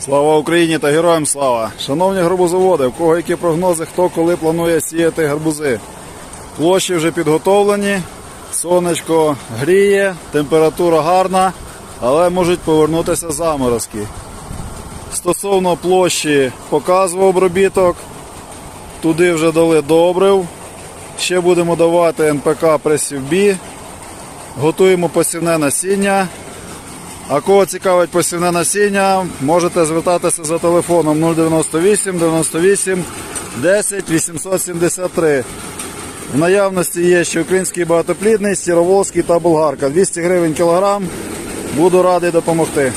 Слава Україні та героям слава! Шановні гарбузоводи, в кого які прогнози, хто коли планує сіяти гарбузи. Площі вже підготовлені, сонечко гріє, температура гарна, але можуть повернутися заморозки. Стосовно площі показував обробіток, туди вже дали добрив. Ще будемо давати НПК пресівбі. Готуємо посівне насіння. А кого цікавить посівне насіння, можете звертатися за телефоном 098 98 10 873. В наявності є ще український багатоплідний, сіроволський та болгарка. 200 гривень кілограм. Буду радий допомогти.